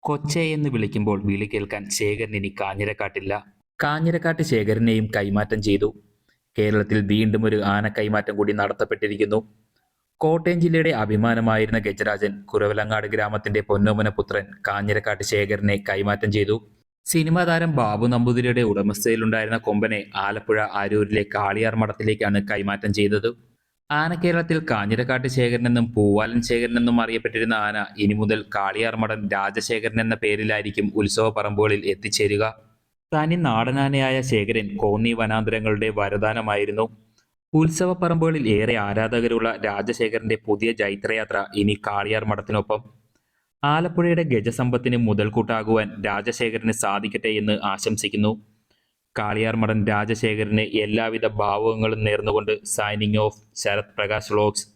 കൊച്ചെ എന്ന് വിളിക്കുമ്പോൾ വിളി കേൾക്കാൻ ശേഖരൻ ഇനി കാഞ്ഞിരക്കാട്ടില്ല. കാഞ്ഞിരക്കാട്ട് ശേഖരനെയും കൈമാറ്റം ചെയ്തു. കേരളത്തിൽ വീണ്ടും ഒരു ആന കൈമാറ്റം കൂടി നടത്തപ്പെട്ടിരിക്കുന്നു. കോട്ടയം ജില്ലയുടെ അഭിമാനമായിരുന്ന ഗജരാജൻ കുരവലങ്ങാട് ഗ്രാമത്തിന്റെ പൊന്നോമന പുത്രൻ കാഞ്ഞിരക്കാട്ട് ശേഖരനെ കൈമാറ്റം ചെയ്തു. സിനിമാ താരം ബാബു നമ്പൂതിരിയുടെ ഉടമസ്ഥയിലുണ്ടായിരുന്ന കൊമ്പനെ ആലപ്പുഴ ആരൂരിലെ കാളിയാർ മഠത്തിലേക്കാണ് കൈമാറ്റം ചെയ്തത്. ആന കേരളത്തിൽ കാഞ്ഞിരക്കാട്ട് ശേഖരൻ എന്നും പൂവാലൻ ശേഖരൻ എന്നും അറിയപ്പെട്ടിരുന്ന ആന ഇനി മുതൽ കാളിയാർമടൻ രാജശേഖരൻ എന്ന പേരിലായിരിക്കും ഉത്സവ പറമ്പുകളിൽ എത്തിച്ചേരുക. തനി നാടനാനയായ ശേഖരൻ കോന്നി വനാന്തരങ്ങളുടെ വരദാനമായിരുന്നു. ഉത്സവ പറമ്പുകളിൽ ഏറെ ആരാധകരുള്ള രാജശേഖരന്റെ പുതിയ ജൈത്രയാത്ര ഇനി കാളിയാർ മഠത്തിനൊപ്പം ആലപ്പുഴയുടെ ഗജസമ്പത്തിന് മുതൽക്കൂട്ടാകുവാൻ രാജശേഖരന് സാധിക്കട്ടെ എന്ന് ആശംസിക്കുന്നു. കാളിയാർ മഠൻ രാജശേഖരന് എല്ലാവിധ ഭാവങ്ങളും നേർന്നുകൊണ്ട് signing off Sharath Prakash vlogs